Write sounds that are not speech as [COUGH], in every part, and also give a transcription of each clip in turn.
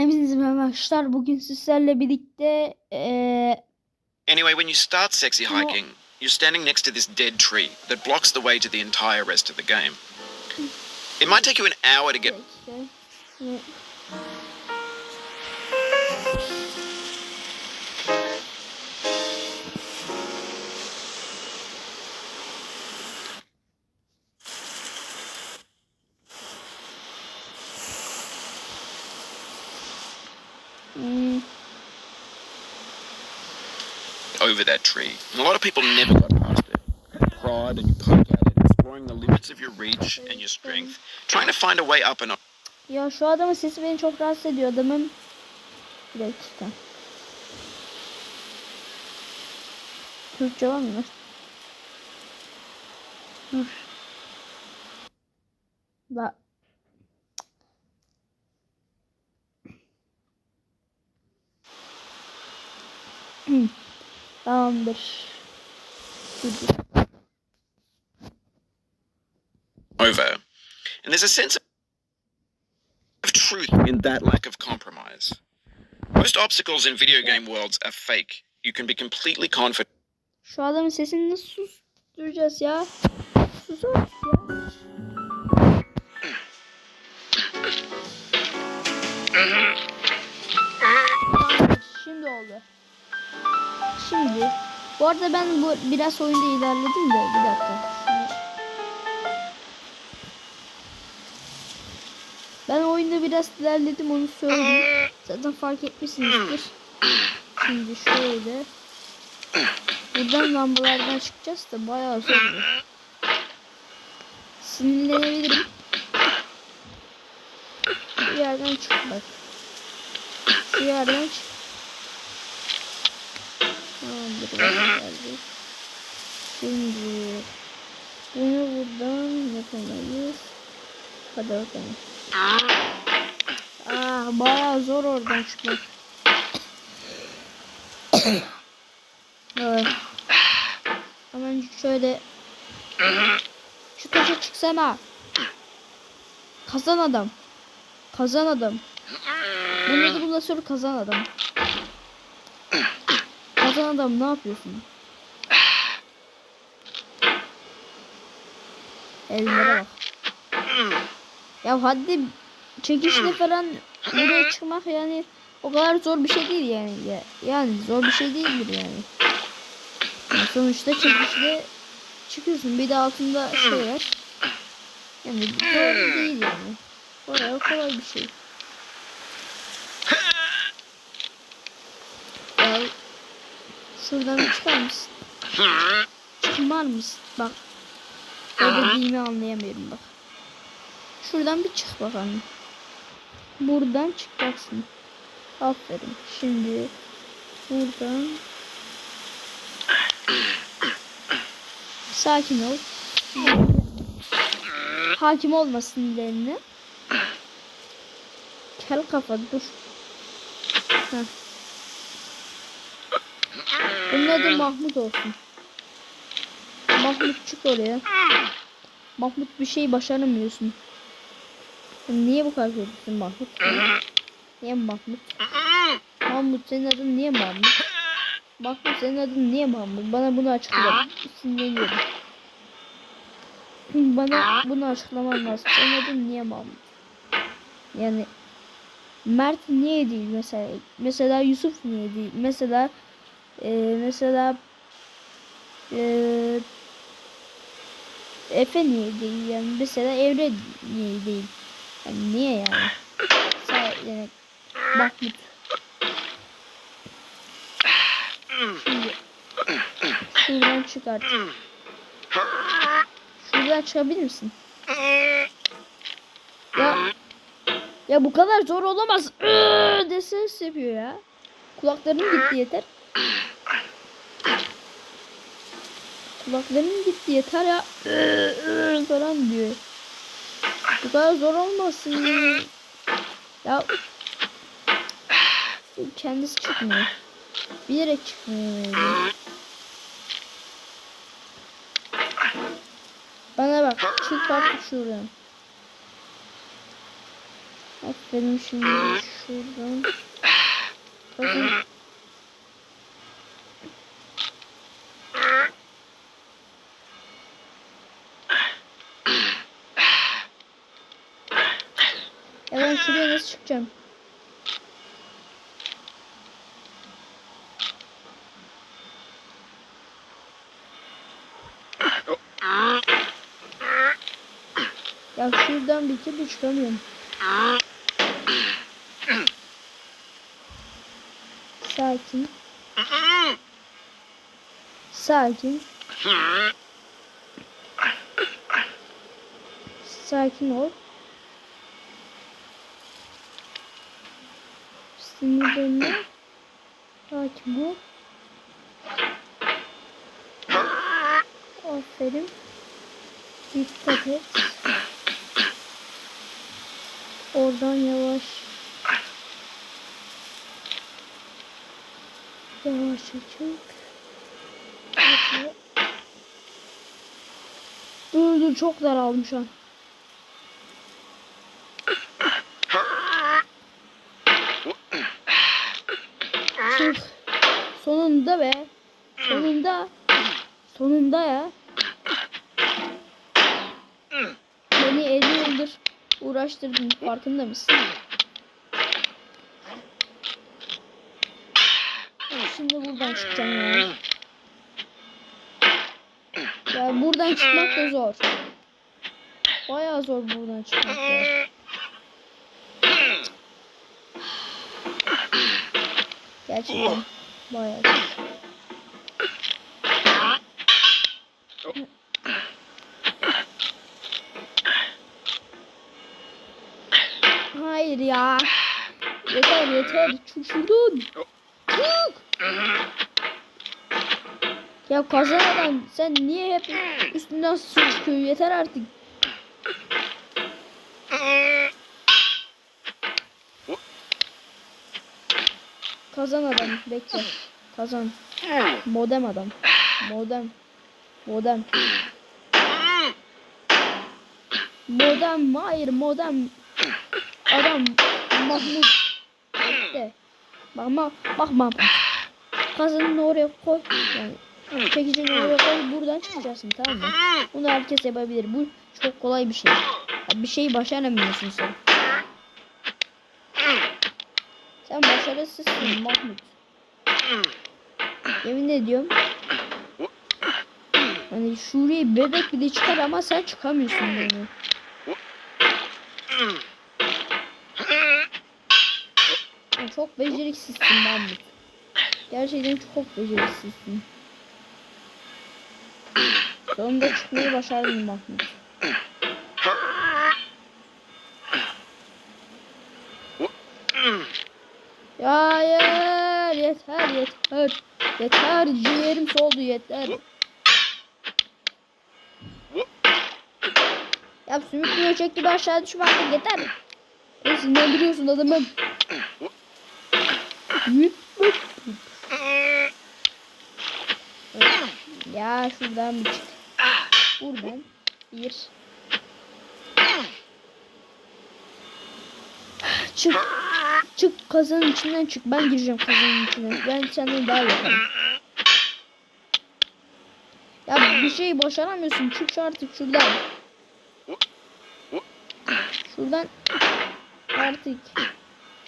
Hepinize merhaba arkadaşlar. Bugün sizlerle birlikte eee Anyway, when you start sexy hiking, you're standing next to this dead tree that blocks the way to the entire rest of the game. It might take you an hour to get. Hmm, over that tree. And a lot of people never got past it. You and you poke at it, exploring the limits of your reach and your strength, trying to find a way up and up. Ya şu adamın sesi beni çok rahatsız ediyor. Adamın bir dakika. Türkçe var mı? Dur. Da. Tamamdır. Dur, dur. over. And there's a sense of truth in that lack of compromise. Most obstacles in video game worlds are fake. You can be completely confident. Şu adamın sesini nasıl susturacağız ya? Sus artık ya. [CLEARS THROAT] Tamamdır, Şimdi oldu. Şimdi. Bu arada ben bu biraz oyunda ilerledim de bir dakika. Ben oyunda biraz ilerledim onu söyleyeyim. Zaten fark etmişsinizdir. Şimdi şöyle. Buradan lambalardan çıkacağız da bayağı zor. Sinirlenebilirim. Bir yerden çık bak. Bir yerden çık. Tamamdır. bak geldi. Şimdi bunu buradan yapamayız. Hadi bakalım. Ah bayağı zor oradan çıkmak. Evet. Hemen şöyle şu taşa çıksana. Kazan adam. Kazan adam. Bunun adı bundan sonra kazan adam. Kazan adam ne yapıyorsun? Ellere bak. Ya hadi çekişle falan buraya çıkmak yani o kadar zor bir şey değil yani. Ya, yani zor bir şey değildir yani. Yani sonuçta çekişle çıkıyorsun. Bir de altında şey var. Yani zor değil yani. Bayağı kolay bir şey. Ya şuradan çıkar mısın? Çıkmar mısın? Bak. Ne dediğimi anlayamıyorum bak. Şuradan bir çık bakalım. Buradan çıkacaksın. Aferin. Şimdi buradan sakin ol. Hakim olmasın eline. Kel kafa dur. Heh. Bunun adı Mahmut olsun. Mahmut çık oraya. Mahmut bir şey başaramıyorsun. Sen niye bu kadar kötüsün Mahmut? Niye Mahmut? Mahmut senin adın niye Mahmut? Mahmut senin adın niye Mahmut? Bana bunu açıkla. Sinirleniyorum. Bana bunu açıklaman lazım. Senin adın niye Mahmut? Yani Mert niye değil mesela? Mesela Yusuf niye değil? Mesela e, mesela e, Efe niye değil? Yani mesela Evre niye değil? Yani niye yani? Yani Mahmut. Şimdi şuradan çıkart. Şuradan çıkabilir misin? Ya ya bu kadar zor olamaz. Iıı de ses yapıyor ya. Kulaklarım gitti yeter. Kulaklarım gitti yeter ya. Falan diyor. Bu kadar zor olmasın. Ya kendisi çıkmıyor. Bilerek çıkmıyor. Bana bak çık artık şuradan. Aferin şimdi şuradan. Kazın. Ya ben şuraya nasıl çıkacağım? Ya şuradan bir türlü çıkamıyorum. Sakin. Sakin. Sakin ol. Sinirlenme. Sakin ol. Aferin. Dikkat et. Oradan yavaş. Yavaş çık. Bekle. Dur dur çok daraldım şu an. Çık. Sonunda be. Sonunda. Sonunda ya. Beni 50 yıldır uğraştırdın. Farkında mısın? Şimdi buradan çıkacağım ya. Ya buradan çıkmak da zor. Bayağı zor buradan çıkmak da. Gerçekten bayağı. Hayır ya. Yeter yeter. Çık şuradan. Çık. Ya kazanadan sen niye hep üstünden su çıkıyor? Yeter artık. Kazan adam bekle. Kazan. Modem adam. Modem. Modem. Modem hayır modem. Adam Mahmut. Bekle. Bakma bakma. Kazanını oraya koy. Yani çekicini oraya koy buradan çıkacaksın tamam mı? Bunu herkes yapabilir. Bu çok kolay bir şey. Bir şeyi başaramıyorsun sen. Başarısızsın Mahmut. Yemin ediyorum. Hani şuraya bebek bile çıkar ama sen çıkamıyorsun. Sen çok beceriksizsin Mahmut. Gerçekten çok beceriksizsin. Sonunda çıkmayı başardın Mahmut. Ya hayır yeter yeter. Yeter ciğerim soldu yeter. Ya sümüklü böcek gibi aşağı düşme artık yeter. Ne sinirlendiriyorsun adamım. Ya şuradan bir çık. Buradan bir. Çık. Çık kazanın içinden çık. Ben gireceğim kazanın içine. Ben senden daha yaparım. Ya bir şey başaramıyorsun. Çık artık şuradan. Şuradan artık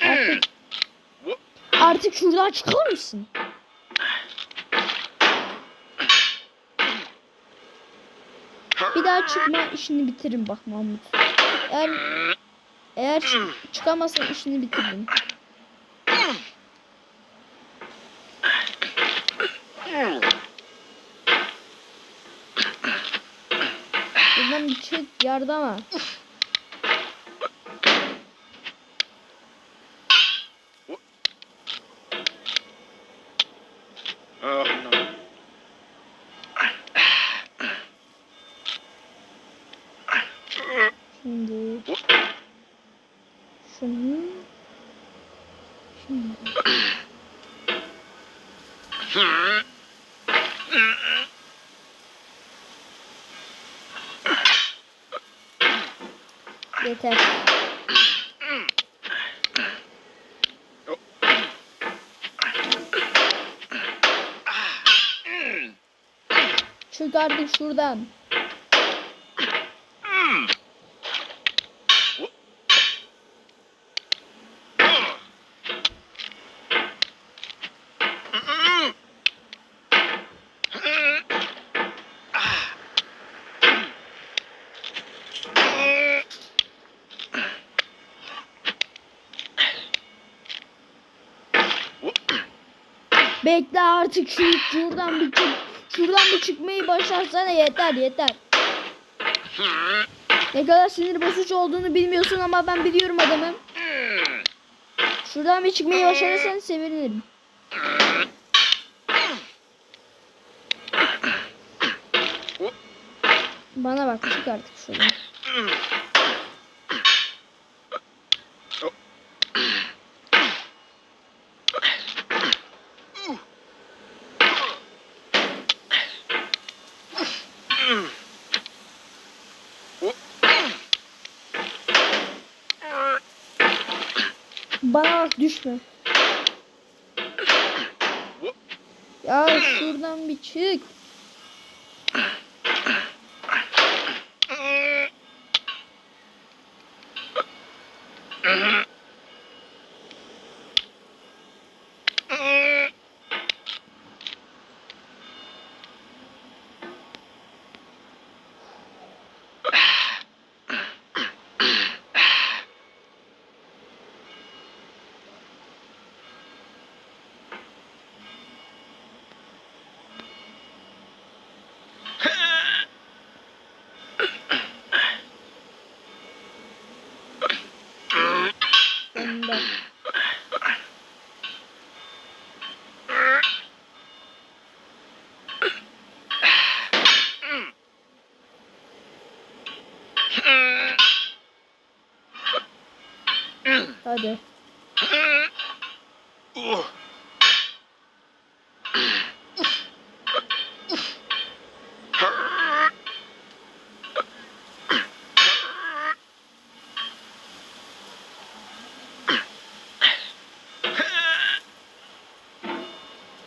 artık artık şuradan çıkar mısın? Bir daha çıkma işini bitiririm bak Mahmut. Eğer eğer çık- çıkamazsan işini bitiririm. Buradan bir çık yardıma. yeter. Çık şuradan. Bekle artık şu şuradan bir çık. Şuradan bir çıkmayı başarsana yeter yeter. Ne kadar sinir bozucu olduğunu bilmiyorsun ama ben biliyorum adamım. Şuradan bir çıkmayı başarırsan sevinirim. Bana bak çık artık şuradan. Bana bak düşme. Ya şuradan bir çık. Hadi.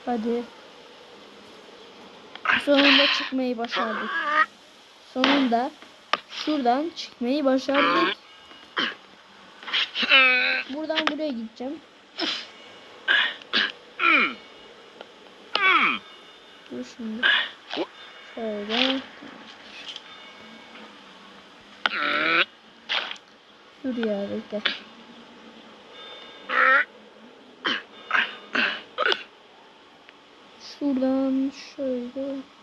Hadi. Sonunda çıkmayı başardık. Sonunda şuradan çıkmayı başardık. Buradan buraya gideceğim. Dur şimdi. Şöyle. Dur ya bekle. Şuradan şöyle.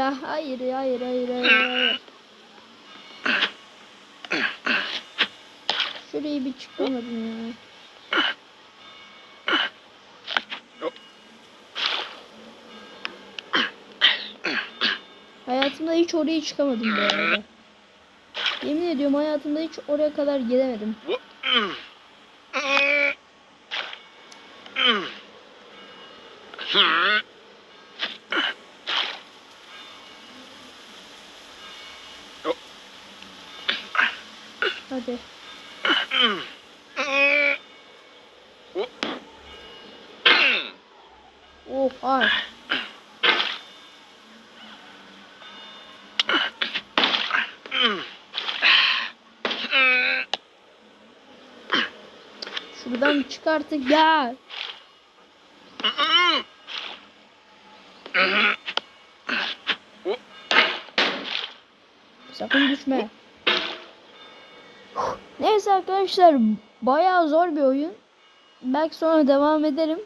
Hayır ya, hayır, hayır, hayır, hayır. Şurayı bir çıkamadım ya. Hayatımda hiç oraya çıkamadım bu arada. Yemin ediyorum hayatımda hiç oraya kadar gelemedim. Hadi. Oh, ay. Şuradan çık artık ya. Sakın düşme. Neyse arkadaşlar bayağı zor bir oyun. Belki sonra devam ederim.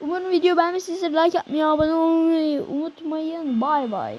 Umarım video beğenmişsinizdir. Like atmayı, abone olmayı unutmayın. Bay bay.